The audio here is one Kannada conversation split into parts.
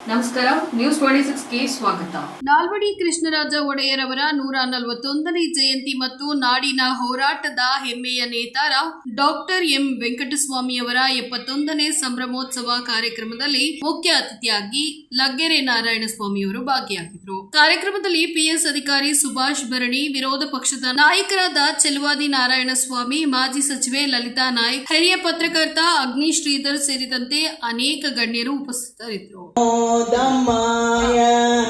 ನಮಸ್ಕಾರ ನ್ಯೂಸ್ ಟ್ವೆಂಟಿ ಸಿಕ್ಸ್ ಸ್ವಾಗತ. ನಾಲ್ವಡಿ ಕೃಷ್ಣರಾಜ ಒಡೆಯರ್ ಅವರ ನೂರ ನಲವತ್ತೊಂದನೇ ಜಯಂತಿ ಮತ್ತು ನಾಡಿನ ಹೋರಾಟದ ಹೆಮ್ಮೆಯ ನೇತಾರ ಡಾಕ್ಟರ್ ಎಂ ವೆಂಕಟಸ್ವಾಮಿ ಅವರ ಎಪ್ಪತ್ತೊಂದನೇ ಸಂಭ್ರಮೋತ್ಸವ ಕಾರ್ಯಕ್ರಮದಲ್ಲಿ ಮುಖ್ಯ ಅತಿಥಿಯಾಗಿ ಲಗ್ಗೆರೆ ನಾರಾಯಣಸ್ವಾಮಿ ಅವರು ಭಾಗಿಯಾಗಿದ್ದರು. ಕಾರ್ಯಕ್ರಮದಲ್ಲಿ ಪಿಎಸ್ ಅಧಿಕಾರಿ ಸುಭಾಷ್ ಭರಣಿ, ವಿರೋಧ ಪಕ್ಷದ ನಾಯಕರಾದ ಚೆಲುವಾದಿ ನಾರಾಯಣಸ್ವಾಮಿ, ಮಾಜಿ ಸಚಿವೆ ಲಲಿತಾ ನಾಯ್ಕ್, ಹಿರಿಯ ಪತ್ರಕರ್ತ ಅಗ್ನಿ ಶ್ರೀಧರ್ ಸೇರಿದಂತೆ ಅನೇಕ ಗಣ್ಯರು ಉಪಸ್ಥಿತರಿದ್ದರು.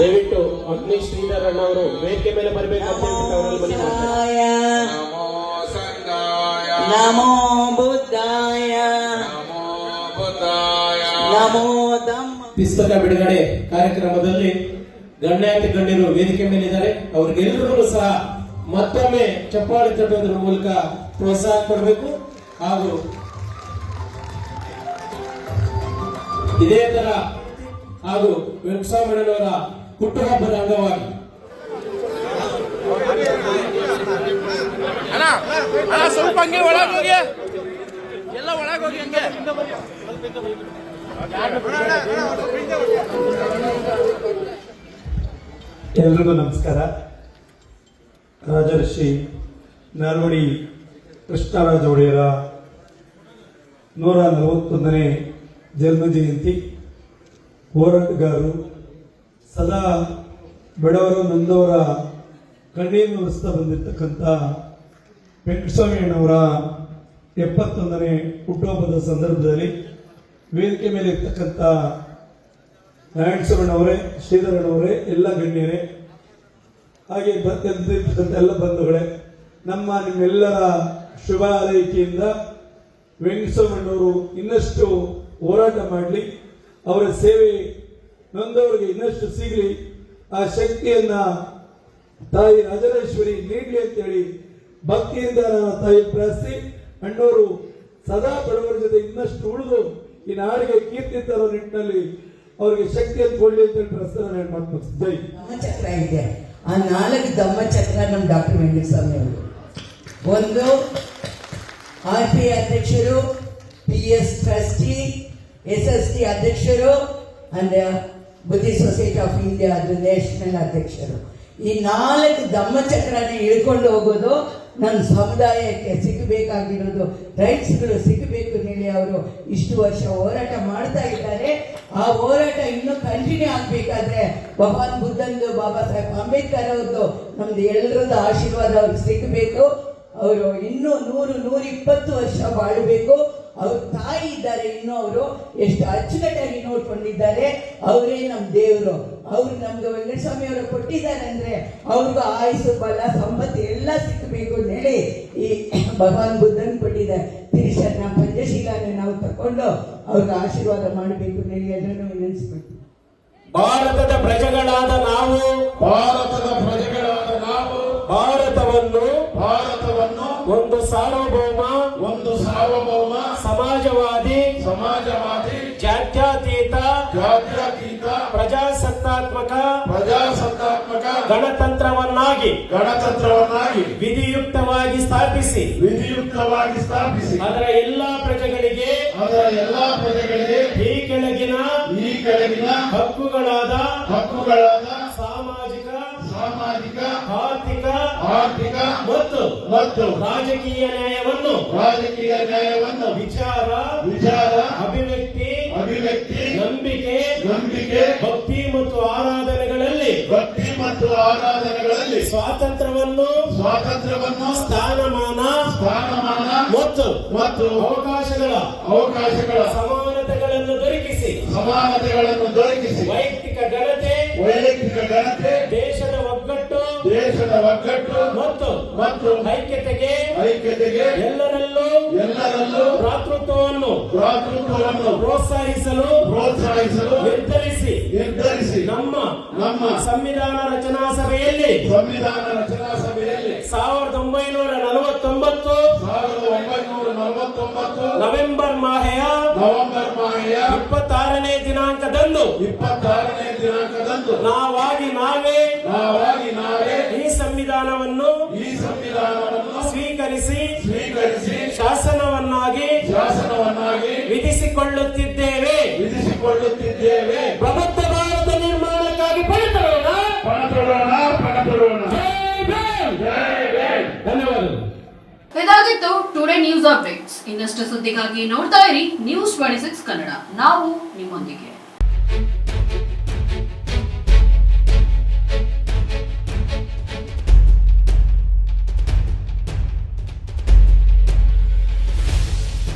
ದಯವಿಟ್ಟು ಅಗ್ನಿ ಶ್ರೀಧರಣ್ಣ ಅವರು ವೇದಿಕೆ ಮೇಲೆ ಬರಬೇಕು ನಮೋ ಬುದ್ಧಾಯ. ನಮೋ ಪುಸ್ತಕ ಬಿಡುಗಡೆ ಕಾರ್ಯಕ್ರಮದಲ್ಲಿ ಗಣ್ಯಾತಿ ಗಣ್ಯರು ವೇದಿಕೆ ಮೇಲಿದ್ದಾರೆ. ಅವ್ರಿಗೆಲ್ಲರಿಗೂ ಸಹ ಮತ್ತೊಮ್ಮೆ ಚಪ್ಪಾಳಿ ತಟ್ಟೋದ್ರ ಮೂಲಕ ಪ್ರೋತ್ಸಾಹ ಕೊಡಬೇಕು. ಹಾಗೂ ಇದೇ ತರ ಹಾಗೂ ವೆಂಕಟಸ್ವಾಮಣ್ಣನವರ ಹುಟ್ಟುಹಬ್ಬದ ಅಂಗವಾಗಿ. ಅಣ್ಣ ಅಣ್ಣ ಸ್ವಲ್ಪ ಹಂಗೆ ಒಳಗೆ ಹೋಗಿ. ಎಲ್ಲ ಒಳಗೆ ಹೋಗಿ ಹಂಗೆ. ಎಲ್ರಿಗೂ ನಮಸ್ಕಾರ. ರಾಜರ್ಷಿ ನಾಲ್ವಡಿ ಕೃಷ್ಣರಾಜ ಒಡೆಯರ ನೂರ ನಲವತ್ತೊಂದನೇ ಜನ್ಮ ಜಯಂತಿ ಹೋರಾಟಗಾರರು, ಸದಾ ಬಡವರ ನೊಂದವರ ಕಣ್ಣೀರನ್ನು ಒರೆಸ್ತಾ ಬಂದಿರತಕ್ಕಂಥ ವೆಂಕಟಸ್ವಾಮಿಯಣ್ಣವರ ಎಪ್ಪತ್ತೊಂದನೇ ಹುಟ್ಟುಹಬ್ಬದ ಸಂದರ್ಭದಲ್ಲಿ ವೇದಿಕೆ ಮೇಲೆ ಇರ್ತಕ್ಕಂಥ ನಾರಾಯಣಸ್ವಾಮಣ್ಣವರೇ ಶ್ರೀಧರಣ್ಣವರೇ ಎಲ್ಲ ಗಣ್ಯರೇ, ಹಾಗೆ ಬಂದಿರ್ತಕ್ಕಂಥ ಎಲ್ಲ ಬಂಧುಗಳೇ, ನಮ್ಮ ನಿಮ್ಮೆಲ್ಲರ ಶುಭ ವೆಂಕಟಸ್ವಾಮಣ್ಣವರು ಇನ್ನಷ್ಟು ಹೋರಾಟ ಮಾಡಲಿ. ಅವರ ಸೇವೆ ನೊಂದವರಿಗೆ ಇನ್ನಷ್ಟು ಸಿಗಲಿ. ಆ ಶಕ್ತಿಯನ್ನ ತಾಯಿ ರಾಜರೇಶ್ವರಿ ನೀಡಲಿ ಅಂತೇಳಿ ಭಕ್ತಿಯಿಂದ ನಾನು ತಾಯಿ ಪ್ರಾರ್ಥಿಸಿ ಅಣ್ಣವರು ಸದಾ ಬಡವರ ಜೊತೆ ಇನ್ನಷ್ಟು ಉಳಿದು ಈ ನಾಡಿಗೆ ಕೀರ್ತಿ ತರೋ ನಿಟ್ಟಿನಲ್ಲಿ ಅವರಿಗೆ ಶಕ್ತಿಯನ್ನು ಕೊಡಲಿ ಅಂತ ನಾನು ಮಾತು ಜೈ. ಇದೆ. ಆ ನಾಲ್ಕು ಧಮ್ಮಚಕ್ರ ನಮ್ಮ ಡಾಕ್ಟರ್ ವೆಂಕಟಸ್ವಾಮಿ ಅವರು. ಒಂದು ಆರ್ ಪಿ ಅಧ್ಯಕ್ಷರು, P S trustee S S T ಅಧ್ಯಕ್ಷರು ಅಂದರೆ ಬುದ್ಧಿ ಸೊಸೈಟಿ ಆಫ್ ಇಂಡಿಯಾ ಅದು ನ್ಯಾಷನಲ್ ಅಧ್ಯಕ್ಷರು. ಈ ನಾಲ್ಕು ಧಮ್ಮಚಕ್ರನ ಇಳ್ಕೊಂಡು ಹೋಗೋದು ನನ್ನ ಸಮುದಾಯಕ್ಕೆ ಸಿಗಬೇಕಾಗಿರೋದು. ರೈಟ್ಸ್ಗಳು ಸಿಗಬೇಕು ಹೇಳಿ ಅವರು ಇಷ್ಟು ವರ್ಷ ಹೋರಾಟ ಮಾಡ್ತಾ ಇದ್ದಾರೆ. ಆ ಹೋರಾಟ ಇನ್ನೂ ಕಂಟಿನ್ಯೂ ಆಗಬೇಕಾದ್ರೆ ಭಗವಾನ್ ಬುದ್ಧಂದು ಬಾಬಾ ಸಾಹೇಬ್ ಅಂಬೇಡ್ಕರ್ ಅವ್ರದ್ದು ನಮ್ದು ಎಲ್ಲರದ್ದು ಆಶೀರ್ವಾದ ಅವ್ರಿಗೆ ಸಿಗಬೇಕು. ಅವರು ಇನ್ನೂ ನೂರು ನೂರಿಪ್ಪತ್ತು ವರ್ಷ ಬಾಳಬೇಕು. ಅವ್ರ ತಾಯಿ ಇದ್ದಾರೆ ಇನ್ನು ಅವರು ಎಷ್ಟು ಅಚ್ಚುಕಟ್ಟಾಗಿ ನೋಡ್ಕೊಂಡಿದ್ದಾರೆ. ಅವರೇ ನಮ್ಮ ದೇವರು. ಅವ್ರು ನಮ್ಗೆ ವೆಂಕಟಸ್ವಾಮಿ ಅವರು ಕೊಟ್ಟಿದ್ದಾರೆ ಅಂದ್ರೆ ಅವ್ರಿಗೂ ಆಯುಸು ಬಲ ಸಂಪತ್ತು ಎಲ್ಲ ಸಿಕ್ಕಬೇಕು ಅಂತ ಹೇಳಿ ಈ ಭಗವಾನ್ ಬುದ್ಧನ್ ಕೊಟ್ಟಿದ್ದಾರೆ. ತಿರುಶರಣ ಪಂಚಶೀಲನ ನಾವು ತಕೊಂಡು ಅವ್ರಿಗೆ ಆಶೀರ್ವಾದ ಮಾಡಬೇಕು ಅಂತ ಹೇಳಿ ಎಲ್ಲರೂ ವಿನಂತಿಸ್ಬೇಕು ಭಾರತದ ಪ್ರಜೆಗಳಾದ ನಾವು ಭಾರತದ ಪ್ರಜೆಗಳಾದ ನಾವು ಭಾರತವನ್ನು ಭಾರತವನ್ನು ಒಂದು ಸಾರ್ವಭೌಮ ಒಂದು ಸಾರ್ವಭೌಮ ಸಮಾಜವಾದಿ ಜಾತ್ಯಾತೀತ ಜಾತ್ಯತೀತ ಪ್ರಜಾಸತ್ತಾತ್ಮಕ ಪ್ರಜಾಸತ್ತಾತ್ಮಕ ಗಣತಂತ್ರವನ್ನಾಗಿ ಗಣತಂತ್ರವನ್ನಾಗಿ ವಿಧಿಯುಕ್ತವಾಗಿ ಸ್ಥಾಪಿಸಿ. ವಿಧಿಯುಕ್ತವಾಗಿ ಸ್ಥಾಪಿಸಿ. ಅದರ ಎಲ್ಲಾ ಪ್ರಜೆಗಳಿಗೆ ಅದರ ಎಲ್ಲಾ ಪ್ರಜೆಗಳಿಗೆ ಈ ಕೆಳಗಿನ ಈ ಕೆಳಗಿನ ಹಕ್ಕುಗಳಾದ ಹಕ್ಕುಗಳಾದ ಮತ್ತು ರಾಜಕೀಯ ನ್ಯಾಯವನ್ನು ರಾಜಕೀಯ ನ್ಯಾಯವನ್ನು ವಿಚಾರ ವಿಚಾರ ಅಭಿವ್ಯಕ್ತಿ ಅಭಿವ್ಯಕ್ತಿ ನಂಬಿಕೆ ನಂಬಿಕೆ ಭಕ್ತಿ ಮತ್ತು ಆರಾಧನೆಗಳಲ್ಲಿ ಭಕ್ತಿ ಮತ್ತು ಆರಾಧನೆಗಳಲ್ಲಿ ಸ್ವಾತಂತ್ರ್ಯವನ್ನು ಸ್ವಾತಂತ್ರ್ಯವನ್ನು ಸ್ಥಾನಮಾನ ಸ್ಥಾನಮಾನ ಮತ್ತು ಮತ್ತು ಅವಕಾಶಗಳ ಅವಕಾಶಗಳ ಸಮಾನತೆಗಳನ್ನು ದೊರಕಿಸಿ ಸಮಾನತೆಗಳನ್ನು ದೊರಕಿಸಿ ವೈಯಕ್ತಿಕ ಘನತೆ ವೈಯಕ್ತಿಕ ಘನತೆ ಒಗ್ಗಟ್ಟು ಮತ್ತು ಮತ್ತು ಐಕ್ಯತೆಗೆ ಐಕ್ಯತೆಗೆ ಎಲ್ಲರಲ್ಲೂ ಎಲ್ಲರಲ್ಲೂ ಭ್ರಾತೃತ್ವವನ್ನು ಭ್ರಾತೃತ್ವವನ್ನು ಪ್ರೋತ್ಸಾಹಿಸಲು ಪ್ರೋತ್ಸಾಹಿಸಲು ನಿರ್ಧರಿಸಿ ನಿರ್ಧರಿಸಿ ನಮ್ಮ ನಮ್ಮ ಸಂವಿಧಾನ ರಚನಾ ಸಭೆಯಲ್ಲಿ ಸಂವಿಧಾನ ರಚನಾ ಸಭೆಯಲ್ಲಿ ಸಾವಿರದ ಒಂಬೈನೂರ ನಲವತ್ತೊಂಬತ್ತು ಸಾವಿರದ ಒಂಬೈನೂರ ನಲವತ್ತೊಂಬತ್ತು ನವೆಂಬರ್ ಮಾಹೆಯ ನವೆಂಬರ್ ಮಾಹೆಯ ಇಪ್ಪತ್ತಾರನೇ ದಿನಾಂಕದಂದು ಇಪ್ಪತ್ತಾರನೇ ದಿನಾಂಕದಂದು ನಾವೇ ಶಾಸನವನ್ನಾಗಿ ವಿಧಿಸಿಕೊಳ್ಳುತ್ತಿದ್ದೇವೆ. ವಿಧಿಸಿಕೊಳ್ಳುತ್ತಿದ್ದೇವೆ. ಪ್ರಭುತ್ವ ಭಾರತ ನಿರ್ಮಾಣಕ್ಕಾಗಿ ಧನ್ಯವಾದಗಳು. ಇದಾಗಿತ್ತು ಟುಡೇ ನ್ಯೂಸ್ ಅಪ್ಡೇಟ್ಸ್ ಇನ್ನಷ್ಟು ಸುದ್ದಿಗಾಗಿ ನೋಡ್ತಾ ಇರಿ ನ್ಯೂಸ್ ಟ್ವೆಂಟಿ ಸಿಕ್ಸ್ ಕನ್ನಡ ನಾವು ನಿಮ್ಮೊಂದಿಗೆ.